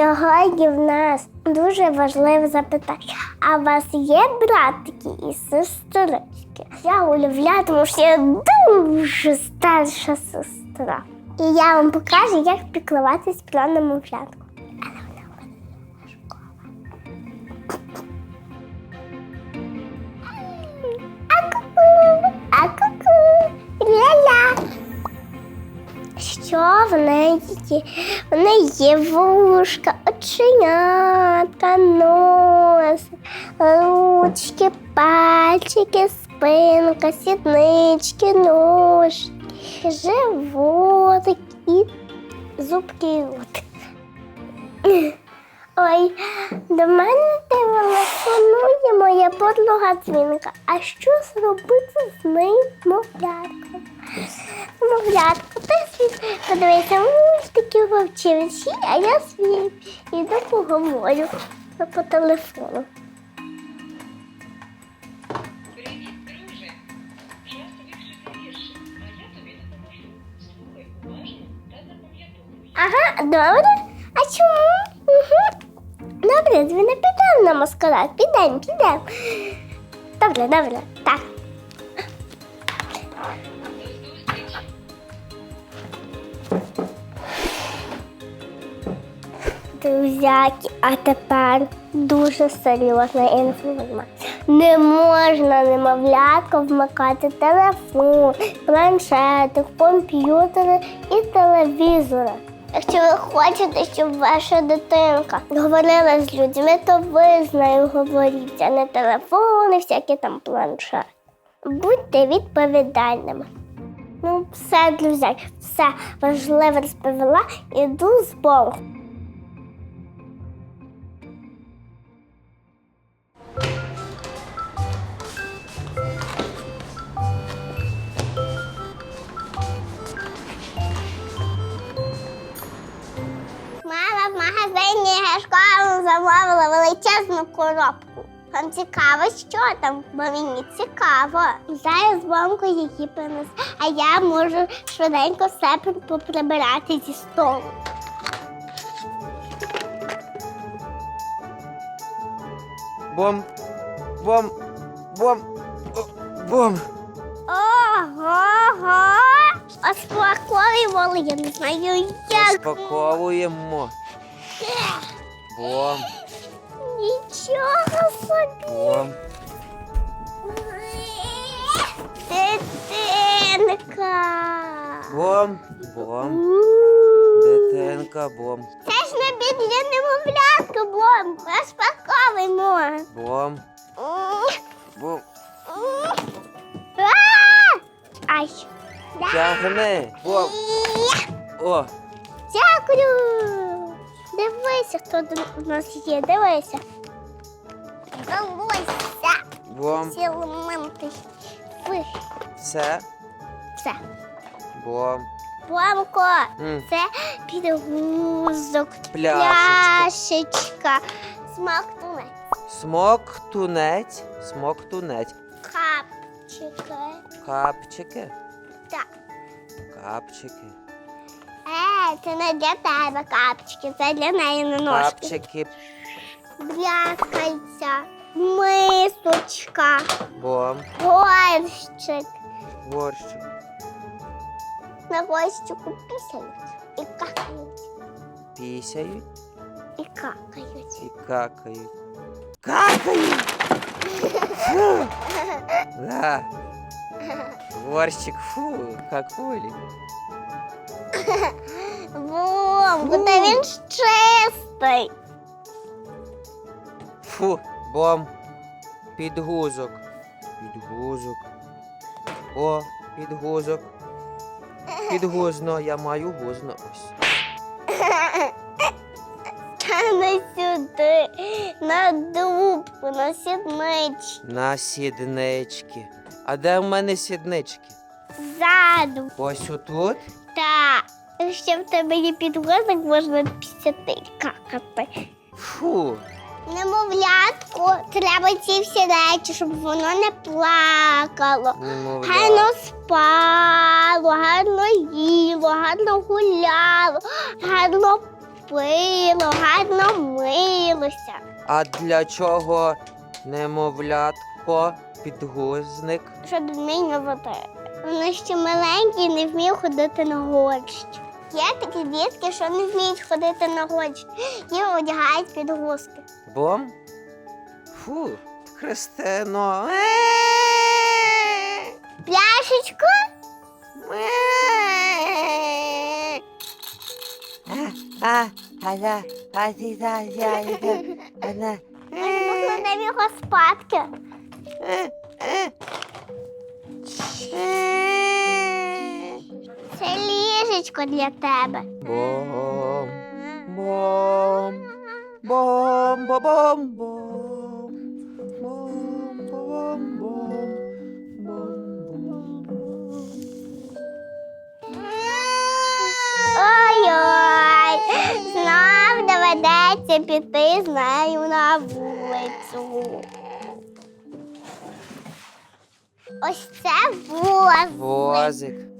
Сьогодні в нас дуже важливе запитання. А у вас є братики і сестрички? Я Оля, тому що я дуже старша сестра. І я вам покажу, як піклуватись про немовлятку. Що в неї є? В неї є вушка, оченятка, нос, ручки, пальчики, спинка, сіднички, ножки, животик і зубки. Ой, до мене телефонує моя подруга дзвінка. А що зробити з немовлятком? Немовлятко, ти свій подивися, мультики вовчивші, а я свій іду поговорю по телефону. Привіт, друже. Час вивчити вірші, а я тобі допоможу. Слухай уважно та запам'ятовуй. Ага, добре. А чому? Угу. Добре, не підемо на маскарад. Підемо, підемо. Добре, добре. Так. Друзяки, а тепер дуже серйозна інформація. Не можна немовлятко вмикати телефон, планшети, комп'ютери і телевізори. Якщо ви хочете, щоб ваша дитинка говорила з людьми, то ви з нею говоріть, а не телефони, всякі там планшети. Будьте відповідальними. Ну, все, друзі, все важливе розповіла. Іду з Богом. Магазині школу замовила величезну коробку. Вам цікаво, що там, бо мені цікаво. Зараз бомку її принес, а я можу швиденько все поприбирати зі столу. Бом, бом, бом, бом. Ого! Розпаковували, я не знаю як. Розпаковуємо. Бом, Нічого собі. бом. Дитинка. Бом, бом. М. Дитинка, бом, Це ж не бідня немовлятка, бом. Розпаковуємо. бом, бом. А! Ай. Тягни. Бом. О, Дякую. Дивися, хто у нас є. Дивися. Вдалося. бом. Ці елементи. Ви. Це Все. бом. Бомко. М, Це підгузок. Пляшечка. Пляшечка. Смактунець. Смок тунець. Смок тунець. Капчики. Капчики. Так. Капчики. Е, це не для тебе капчики, це для неї на ножки. Капчики. Брязкальця, мисочка, Бом. горщик. Горщик. На горщику пісяють і какають, Пісяють і какають. і какають. Какають! Фу. Да. Горщик, фу, какулі. Бом, та він ж чистий. Фу, бом. Підгузок. Підгузок. О, підгузок. Підгузно, я маю гузно. Ось. Та не сюди, на дубку, на сіднич, На сіднички. А де в мене сіднички? ззаду. Ось отут? Та, якщо в тебе є підгузок, можна пісяти і какати. Фу. Немовлятку треба ці всі речі, щоб воно не плакало. Немовля. Гарно спало, гарно їло, гарно гуляло, гарно пило, гарно милося. А для чого немовлятко підгузник? Щоб змінювати. Воно ще маленький і не вмів ходити на горщ. Є такі дітки, що не вміють ходити на горщ. Їм одягають підгузки. Бом? Фу, Христино. Пляшечку? А, а, да, а. Покладемо його спадки. Ліжечко для тебе. Бом, бом, бом, бом, бом, бом, бом, бом, бом, бом, бом. Ой-ой, знов доведеться піти з нею на вулицю. Ось це воз. Возик.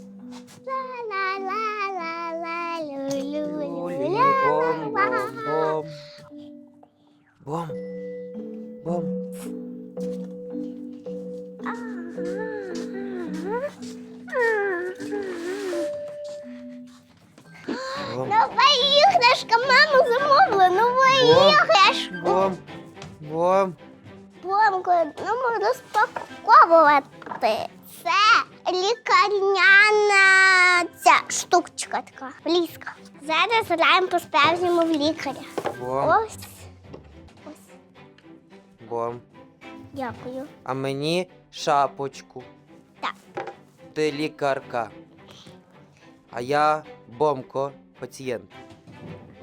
Бом, бом, бом. Нова іграшка, мама замовила, нова Бом. іграшка. бом, бом. Бомко, ну розпаковувати. Лікарняна ця штучка така, влізка. Зараз граємо по справжньому в лікаря. Бом, Ось. Ось. бом. Дякую. А мені шапочку. Так. Ти лікарка. А я бомко, пацієнт.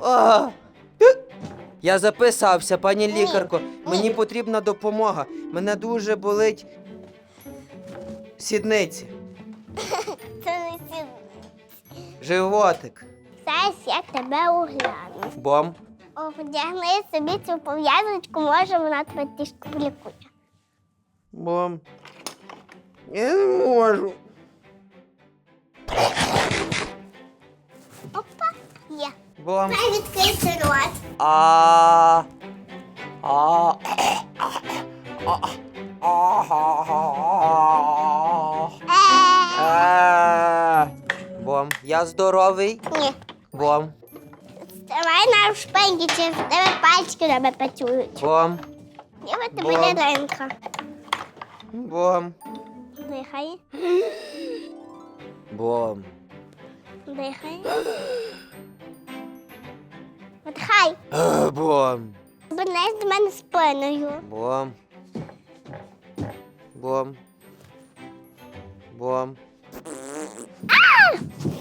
А! Я записався, пані Ні, лікарко. Мені потрібна допомога. Мене дуже болить сідниці, животик. Зараз я тебе огляну. Бом. Одягни собі цю пов'язочку, може вона тебе трішки полікує. Бом. Я не можу. Опа, є. Бом. Тепер відкрийся рот. А. А. Е, Е. Я здоровий. Ні. Бом. Ставай на шпеньки, чи в тебе пальчики тебе працюють. Бом. Ніби тебе Бом. ліринка. Бом. Дихай, Бом. дихай. Вдихай. Е, Бом. Обернись до мене спиною. Бом. Бом. Бом.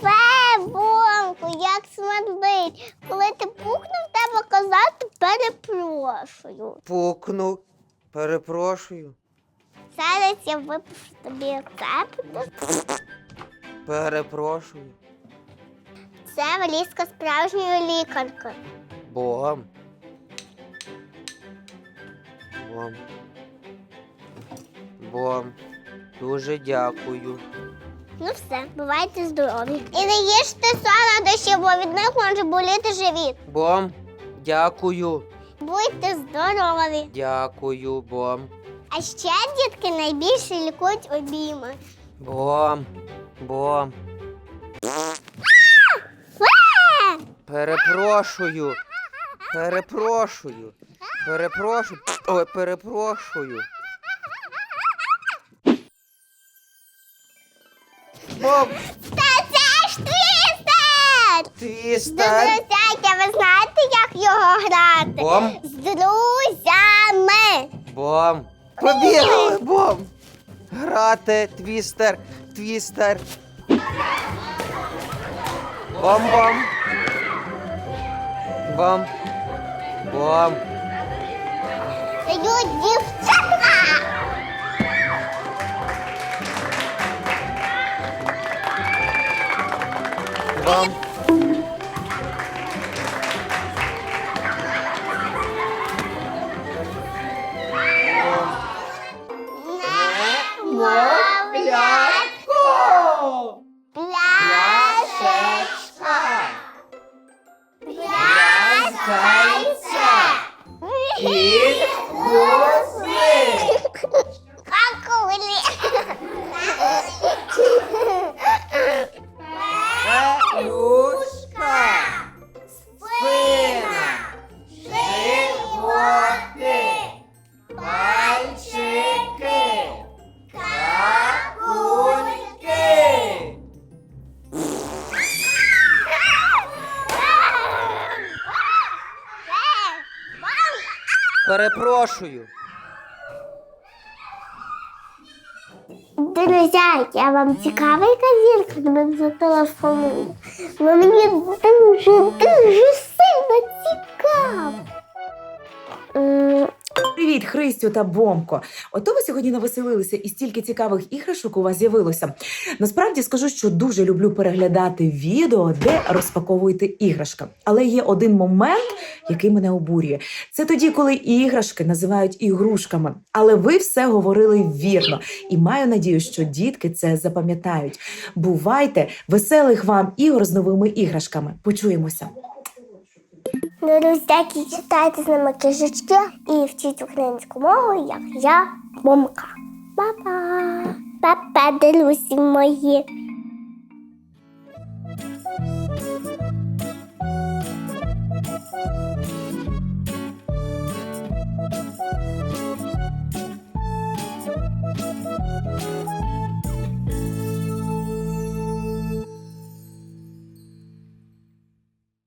Фе, Бомку, як смердить. Коли ти пухнув, треба казати перепрошую. Пукнув. Перепрошую. Зараз я випишу тобі рецепт. Перепрошую. Це валізка справжньої лікарки. Бом. Бом. Бом. Дуже дякую. Ну все, бувайте здорові. І не їжте солодощі, бо від них може боліти живіт. Бом. Дякую. Будьте здорові. Дякую, бом. А ще дітки найбільше лікують обійми. Бом. Бом. Перепрошую. Перепрошую. Перепрошую. Ой, перепрошую. Бом. Та це ж твістер! Твістер. Друзяки, ви знаєте, як його грати? Бом. З друзями. Бом. Побігли, бом. Грати, твістер, твістер. Бом-бом. Бом. Бом. Дають дівчата. Oh. Перепрошую. Друзі, я вам цікавий казірка мене зателефонує. Ну, мені дуже, дуже Христю та Бомко. Ото ви сьогодні навеселилися і стільки цікавих іграшок у вас з'явилося. Насправді скажу, що дуже люблю переглядати відео, де розпаковуєте іграшки. Але є один момент, який мене обурює. Це тоді, коли іграшки називають ігрушками. Але ви все говорили вірно, і маю надію, що дітки це запам'ятають. Бувайте, веселих вам ігор з новими іграшками. Почуємося. Друзяки, читайте з нами книжечки і вчіть українську мову, як я, мамка. Па-па! Па-па, друзі мої!